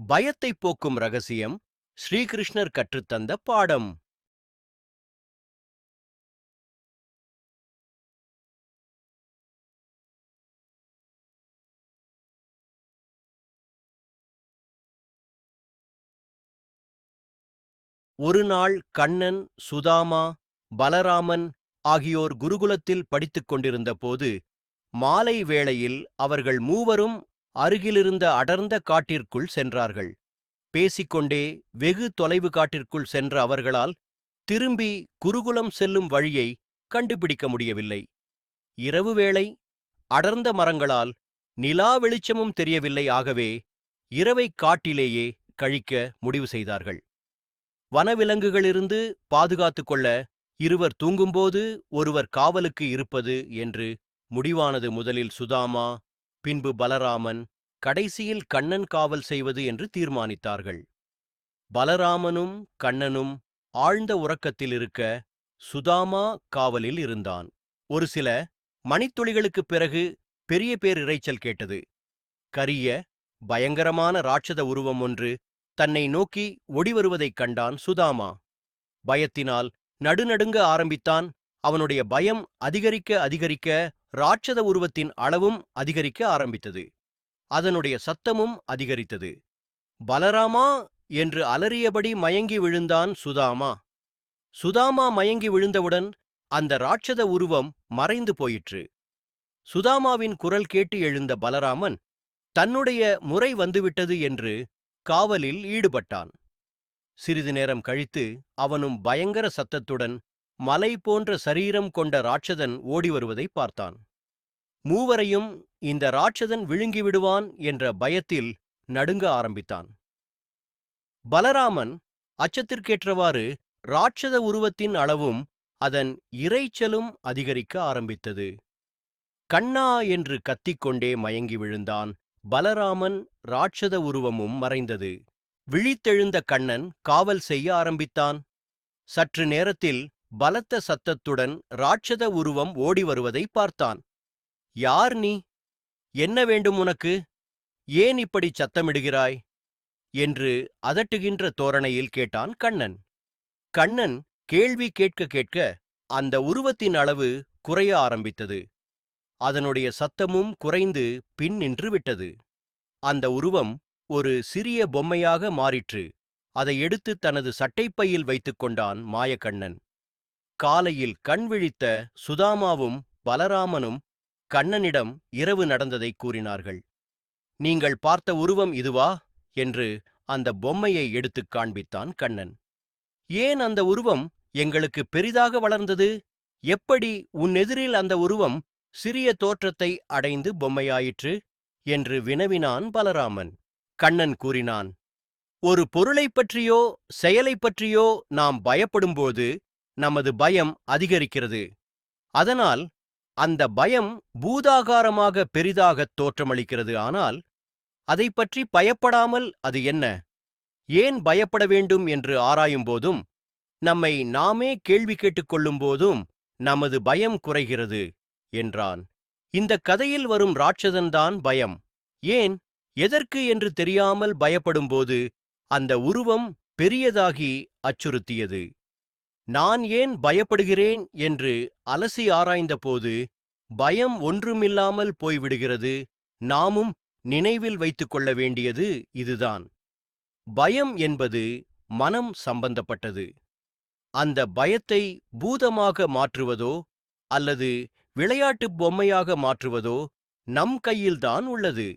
பயத்தைப் போக்கும் ரகசியம் ஸ்ரீகிருஷ்ணர் கற்றுத்தந்த பாடம். ஒரு நாள் கண்ணன் சுதாமா பலராமன் ஆகியோர் குருகுலத்தில் படித்துக் கொண்டிருந்த போது மாலை வேளையில் அவர்கள் மூவரும் அருகிலிருந்த அடர்ந்த காட்டிற்குள் சென்றார்கள். பேசிக்கொண்டே வெகு தொலைவு காட்டிற்குள் சென்ற அவர்களால் திரும்பி குருகுலம் செல்லும் வழியை கண்டுபிடிக்க முடியவில்லை. இரவு வேளை அடர்ந்த மரங்களால் நிலா வெளிச்சமும் தெரியவில்லை ஆகவே இரவைக் காட்டிலேயே கழிக்க முடிவு செய்தார்கள். வனவிலங்குகளிலிருந்து பாதுகாத்து கொள்ள இருவர் தூங்கும்போது ஒருவர் காவலுக்கு இருப்பது என்று முடிவானது முதலில் சுதாமா பின்பு பலராமன் கடைசியில் கண்ணன் காவல் செய்வது என்று தீர்மானித்தார்கள். பலராமனும் கண்ணனும் ஆழ்ந்த உறக்கத்தில் இருக்க சுதாமா காவலில் இருந்தான். ஒரு சில மணித்துளிகளுக்குப் பிறகு பெரிய பேர் இரைச்சல் கேட்டது. கரிய பயங்கரமான ராட்சத உருவம் ஒன்று தன்னை நோக்கி ஒடிவருவதைக் கண்டான் சுதாமா. பயத்தினால் நடுநடுங்க ஆரம்பித்தான். அவனுடைய பயம் அதிகரிக்க அதிகரிக்க ராட்சத உருவத்தின் அளவும் அதிகரிக்க ஆரம்பித்தது. அதனுடைய சத்தமும் அதிகரித்தது. பலராமா? என்று அலறியபடி மயங்கி விழுந்தான் சுதாமா. சுதாமா மயங்கி விழுந்தவுடன் அந்த ராட்சத உருவம் மறைந்து போயிற்று. சுதாமாவின் குரல் கேட்டு எழுந்த பலராமன் தன்னுடைய முறை வந்துவிட்டது என்று காவலில் ஈடுபட்டான். சிறிது நேரம் கழித்து அவனும் பயங்கர சத்தத்துடன் மலை போன்ற சரீரம் கொண்ட ராட்சதன் ஓடி வருவதை பார்த்தான். மூவரையும் இந்த ராட்சதன் விழுங்கிவிடுவான் என்ற பயத்தில் நடுங்க ஆரம்பித்தான். பலராமன் அச்சத்திற்கேற்றவாறு ராட்சத உருவத்தின் அளவும் அதன் இறைச்சலும் அதிகரிக்க ஆரம்பித்தது. கண்ணா என்று கத்திக்கொண்டே மயங்கி விழுந்தான் பலராமன் ராட்சத உருவமும் மறைந்தது. விழித்தெழுந்த கண்ணன் காவல் செய்ய ஆரம்பித்தான். சற்று நேரத்தில் பலத்த சத்தத்துடன் ராட்சத உருவம் ஓடி வருவதை பார்த்தான். யார் நீ? என்ன வேண்டும் உனக்கு? ஏன் இப்படி சத்தமிடுகிறாய்? என்று அதட்டுகின்ற தோரணையில் கேட்டான் கண்ணன். கண்ணன் கேள்வி கேட்க கேட்க அந்த உருவத்தின் அளவு குறைய ஆரம்பித்தது. அதனுடைய சத்தமும் குறைந்து பின் நின்று விட்டது. அந்த உருவம் ஒரு சிறிய பொம்மையாக மாறிற்று. அதை எடுத்து தனது சட்டைப்பையில் வைத்துக் கொண்டான் மாயக்கண்ணன். காலையில் கண் விழித்த சுதாமாவும் பலராமனும் கண்ணனிடம் இரவு நடந்ததை கூறினார்கள். நீங்கள் பார்த்த உருவம் இதுவா? என்று அந்த பொம்மையை எடுத்துக் காண்பித்தான் கண்ணன். ஏன் அந்த உருவம் எங்களுக்கு பெரிதாக வளர்ந்தது? எப்படி உன் எதிரில் அந்த உருவம் சிறிய தோற்றத்தை அடைந்து பொம்மையாயிற்று? என்று வினவினான் பலராமன். கண்ணன் கூறினான் ஒரு பொருளைப் பற்றியோ செயலைப் பற்றியோ நாம் பயப்படும்போது நமது பயம் அதிகரிக்கிறது. அதனால் அந்த பயம் பூதாகாரமாக பெரிதாகத் தோற்றமளிக்கிறது. ஆனால் அதைப் பற்றி பயப்படாமல் அது என்ன? ஏன் பயப்பட வேண்டும் என்று ஆராயும்போதும் நம்மை நாமே கேள்வி கேட்டுக்கொள்ளும் போதும் நமது பயம் குறைகிறது என்றான். இந்த கதையில் வரும் ராட்சதன்தான் பயம். ஏன்? எதற்கு என்று தெரியாமல் பயப்படும்போது அந்த உருவம் பெரியதாகி அச்சுறுத்தியது. நான் ஏன் பயப்படுகிறேன் என்று அலசி ஆராய்ந்தபோது பயம் ஒன்றுமில்லாமல் போய்விடுகிறது. நாமும் நினைவில் வைத்துக் கொள்ள வேண்டியது இதுதான். பயம் என்பது மனம் சம்பந்தப்பட்டது. அந்த பயத்தை பூதமாக மாற்றுவதோ அல்லது விளையாட்டுப் பொம்மையாக மாற்றுவதோ நம் கையில்தான் உள்ளது.